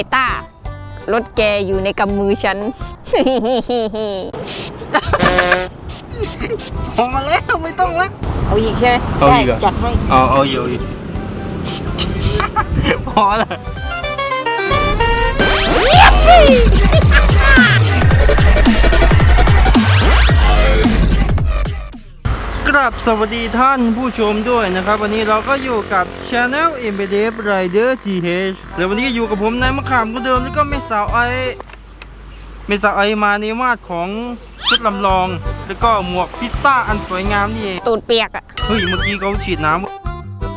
อ้ต้ารถแกอยู่ในกำมือฉันพอมาแล้วไม่ต้องแล้วเอาอีกใช่ไหมเอาอีกเหรอได้จัดให้เอาเอาอยู่อยู่พอแล้ว กราบสวัสดีท่านผู้ชมด้วยนะครับ วันนี้เราก็อยู่กับ Channel m b d f Rider GH แล้ววันนี้ก็อยู่กับผมนายมะขามคนเดิมแล้วก็แม่สาวไอแม่สาวไอมาในมาดของชุดลำลอง แล้วก็หมวกพิสต้าอันสวยงามนี่เองตูดเปียกอะเฮ้ยเมื่อกี้เขาฉีดน้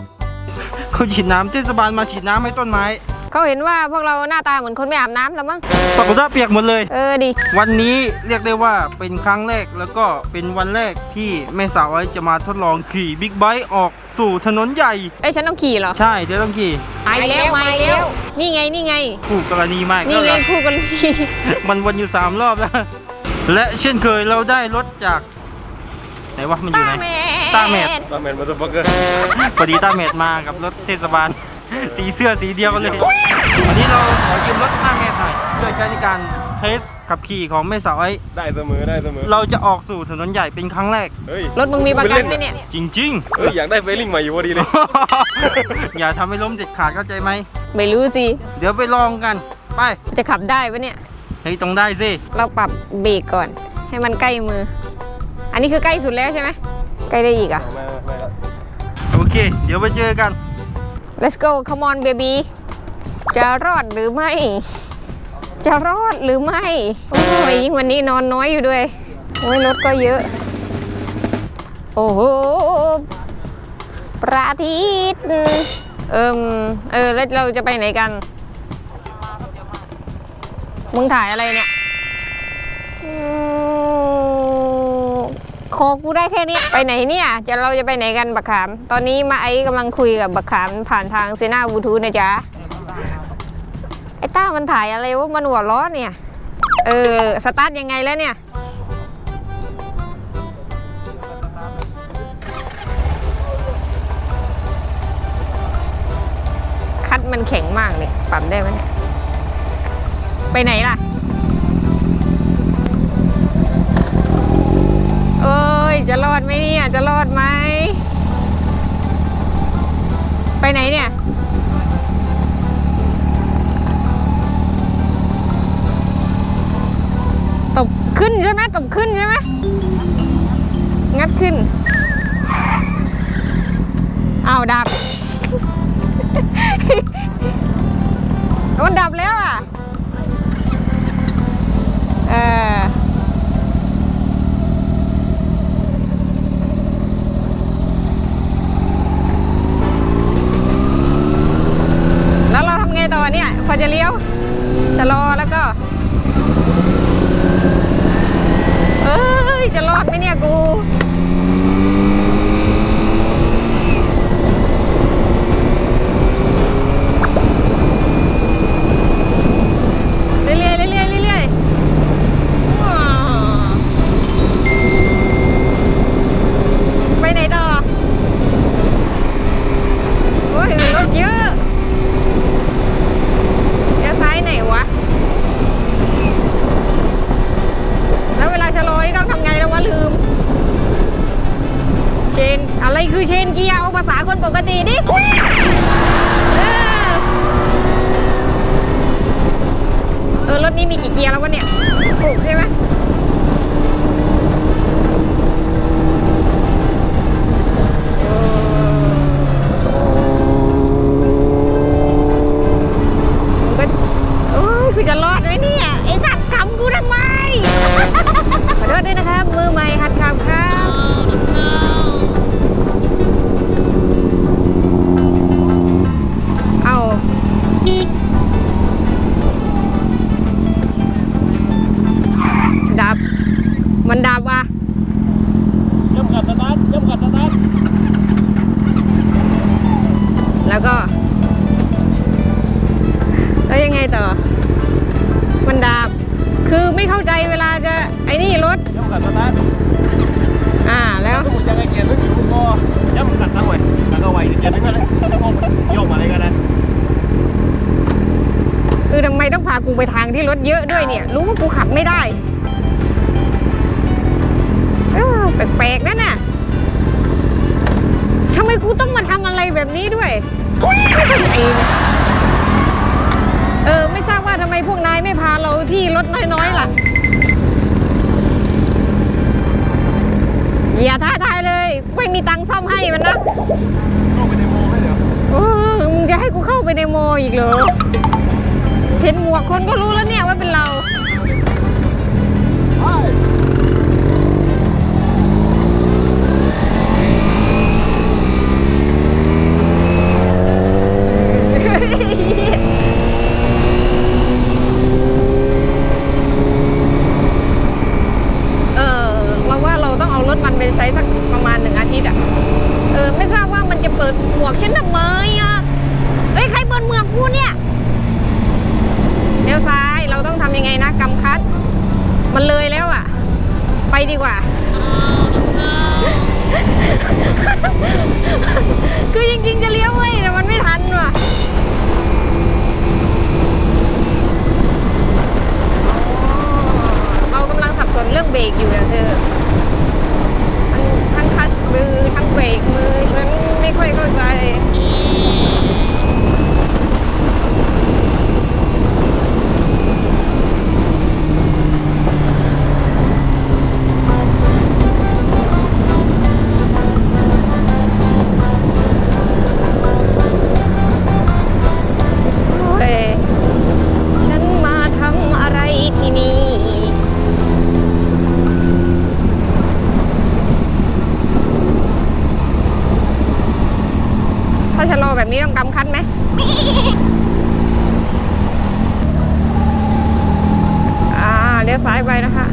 ำเขาฉีดน้ำเทศบาลมาฉีดน้ำให้ต้นไม้ เขาเห็นว่าพวกเราหน้าตาเหมือนคนไม่อาบน้ำแล้วมั้งปรากฏว่าเปียกหมดเลย เออดิวันนี้เรียกได้ว่าเป็นครั้งแรกแล้วก็เป็นวันแรกที่แม่สาวไว้จะมาทดลองขี่บิ๊กไบค์ออกสู่ถนนใหญ่ เอ้ยฉันต้องขี่เหรอใช่เดี๋ยวต้องขี่มาอีกแล้วมาอีกแล้ว นี่ไงนี่ไง คู่กรณีมากนี่ไงแล้วคู่กันชีมันวนอยู่สามรอบแล้ว และเช่นเคยเราได้รถจาก ไหนวะมันอยู่ไหน ต้าแมท ตาแมนมาตัวฟักเกอร์ พอดีต้าเมดมากับรถเทศบาล สีเสื้อสีเดียวกันเลย วันนี้เราขอยืมรถต้าเมดหน่อยเพื่อใช้ในการเทสขับขี่ของแม่สาวไอ้ได้เสมอได้เสมอเราจะออกสู่ถนนใหญ่เป็นครั้งแรก เฮ้ยรถมึงมีประกันไหมเนี่ย จริงเฮ้ยอยากได้เฟลลิ่งใหม่อยู่พอดีเลย ๆ อย่าทำให้ล้มเด็ดขาดเข้าใจไหม ไม่รู้สิ เดี๋ยวไปลองกัน ไป จะขับได้ปะเนี่ย เฮ้ยต้องได้สิ เราปรับเบรกก่อน ให้มันใกล้มือ อันนี้คือใกล้สุดแล้วใช่ไหม ใกล้ได้อีกอะไม่ไม่ครับโอเค เดี๋ยวไปเจอกัน let's go come on baby จะรอดหรือไม่ จะรอดหรือไม่ โอ้ยยิ่งวันนี้นอนน้อยอยู่ด้วย โอ้ยรถก็เยอะ โอ้โหพระอาทิตย์เอิมเออแล้วเราจะไปไหนกัน มึงถ่ายอะไรเนี่ย อกูได้แค่นี้ ไปไหนเนี่ย จะเราจะไปไหนกันบักขาม ตอนนี้มาไอ้กำลังคุยกับบักขามผ่านทางเซนาบลูทูธนะจ๊ะ ไอ้ต้ามันถ่ายอะไรว่ามันหัวล้อเนี่ย เออ สตาร์ทยังไงแล้วเนี่ย คัดมันแข็งมากเลยปรับได้ไหมเนี่ย ไปไหนล่ะ ไปไหนเนี่ย ตบขึ้นใช่ไหมตบขึ้นใช่ไหมงัดขึ้นอ้าวดับ มันดับแล้วอะ เออ นี่มีกี่เกียร์แล้ววะเนี่ยหกใช่ไหม ต่อ มันดับคือไม่เข้าใจเวลาจะไอ้นี่รถย่ำกัดสตาร์ทอ่าแล้วทุกคนจะให้เกียร์นึกถึงลูกคอย่ำกัดตั้งไว้กัดเอาไว้เกียร์นึกอะไรโยกมันโยกมาอะไรกันนะคือทำไมต้องพากูไปทางที่รถเยอะด้วยเนี่ย รู้ว่ากูขับไม่ได้เออแปลกๆนั่นน่ะทำไมกูต้องมาทำอะไรแบบนี้ด้วยไม่เข้าใจเลยเออ ไม่ทราบว่าทำไมพวกนายไม่พาเราที่รถน้อยๆล่ะ อย่าท้าทายเลย ไม่มีตังค์ซ่อมให้มันนะเข้าไปในโมให้เดี๋ยวเออมึงจะให้กูเข้าไปในโมอีกเหรอเห็นหมวกคนก็รู้แล้วเนี่ยว่าเป็นเรา เออเราว่าเราต้องเอารถมันไปใช้สักประมาณหนึ่งอาทิตย์อะเออ ไม่ทราบว่ามันจะเปิดหมวกฉันทำไมอะเฮ้ยใครเปิดหมวกกูเนี่ยเลี้ยวซ้ายเราต้องทำยังไงนะกำคัด มันเลยแล้วอะไปดีกว่า คือจริงๆจะเลี้ยวเว้ยแต่มันไม่ทันว่ะะลอแบบนี้ต้องกำคันไหมอ่าเลี้ยวซ้ายไปนะคะ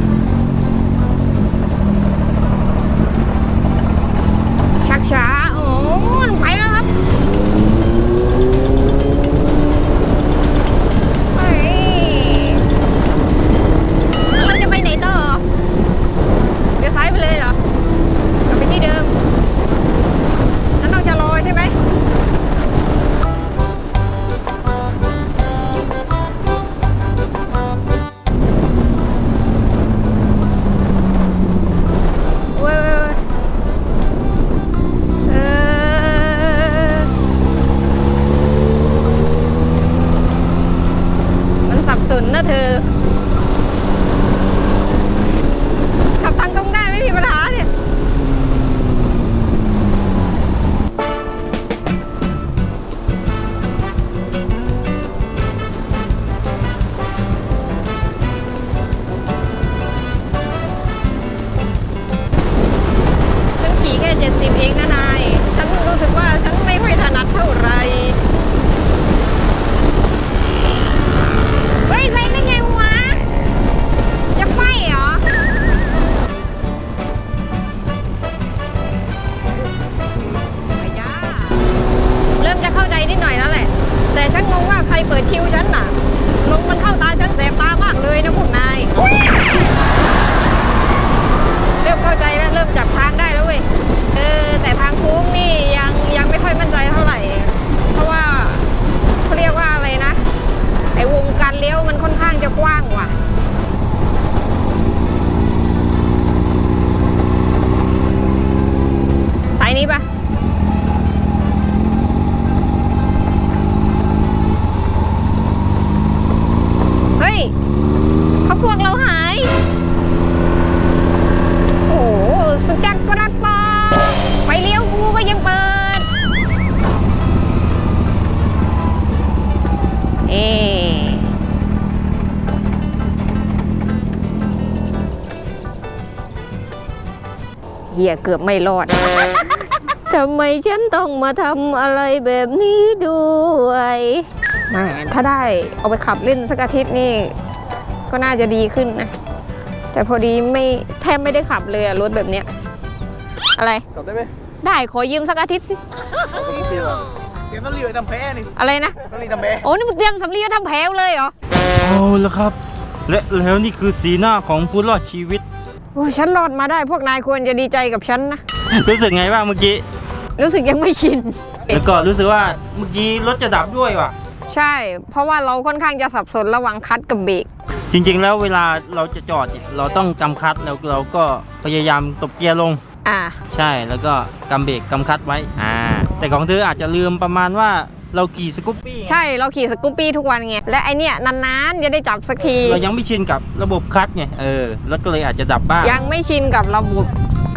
เปิดชิวฉันน่ะ เหี้ยเกือบไม่รอดทำไมฉันต้องมาทำอะไรแบบนี้ด้วยแหมถ้าได้เอาไปขับเล่นสักอาทิตย์นี่ก็น่าจะดีขึ้นนะ แต่พอดีไม่แทบไม่ได้ขับเลยอะรถแบบเนี้ยอะไรกลับได้ไหมได้ขอยืมสักอาทิตย์สิเตรียมเตรียมต้องรีบไปทำแพ้นี่อะไรนะต้องรีบทำแพ้โอ้นี่มึงเตรียมสำลีไว้ทำแผลเลยเหรอเอาละครับ และแล้วนี่คือสีหน้าของผู้รอดชีวิต โอ้ยฉันรอดมาได้พวกนายควรจะดีใจกับฉันนะ รู้สึกไงบ้างเมื่อกี้ รู้สึกยังไม่ชิน แล้วก็รู้สึกว่าเมื่อกี้รถจะดับด้วยว่ะ ใช่ เพราะว่าเราค่อนข้างจะสับสนระหว่างคลัตช์กับเบรก จริง ๆ แล้วเวลาเราจะจอดเนี่ยเราต้องกำคลัตช์แล้วเราก็พยายามตบเกียร์ลง อ่า ใช่ แล้วก็กำเบรกกำคลัตช์ไว้ อ่า แต่ของเธออาจจะลืมประมาณว่า เราขี่สกูปปี้ใช่เราขี่สกูปปี้ทุกวันไง และไอเนี้ยนานๆจะได้จับสักที เรายังไม่ชินกับระบบคลัตช์ไงเออรถก็เลยอาจจะดับบ้างยังไม่ชินกับระบบ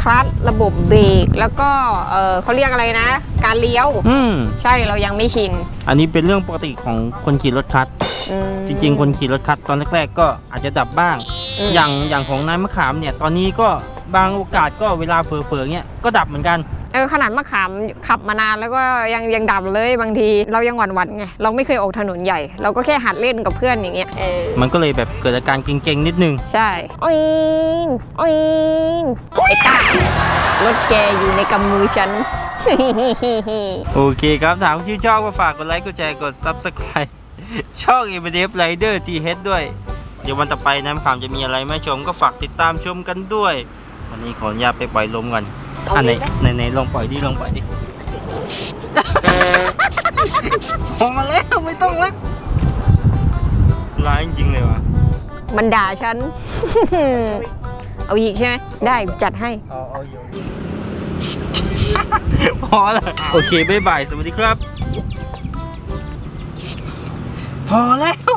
คลัตช์ระบบเบรกแล้วก็เออเขาเรียกอะไรนะ การเลี้ยว อืมใช่เรายังไม่ชินอันนี้เป็นเรื่องปกติของคนขี่รถคลัตช์อืม จริง ๆ คนขี่รถคลัตช์ตอนแรกๆ ก็อาจจะดับบ้าง อืม อย่างอย่างของนายมะขามเนี่ยตอนนี้ก็บางโอกาสก็เวลาเผลอๆเงี้ยก็ดับเหมือนกัน เออขนาดมะขามขับมานานแล้วก็ยังยังดับเลยบางทีเรายังหวั่นหวั่นๆไงเราไม่เคยออกถนนใหญ่ เราก็แค่หัดเล่นกับเพื่อนอย่างเงี้ยเออมันก็เลยแบบเกิดอาการเก่งๆนิดนึง ใช่ออยนออยนไอ้ต้ารถแกอยู่ในกำมือฉัน โอเคครับถามชื่นชอบก็ฝากกดไลค์กดแชร์กด Subscribe ช่อง e m d f Rider GH ด้วย เดี๋ยววันต่อไปนะมะขามจะมีอะไรมาชมก็ฝากติดตามชมกันด้วย วันนี้ขออนุญาตไปปล่อยลมก่อน อันไหนไหนไหนลองปล่อยดิลองปล่อยดิพอแล้วไม่ต้องแล้วร้ายจริงๆเลยวะมันด่าฉัน เอาอีกใช่ไหม ได้จัดให้ เอาเอาอยู่พอแล้วโอเคบ๊ายบาย สวัสดีครับ พอแล้ว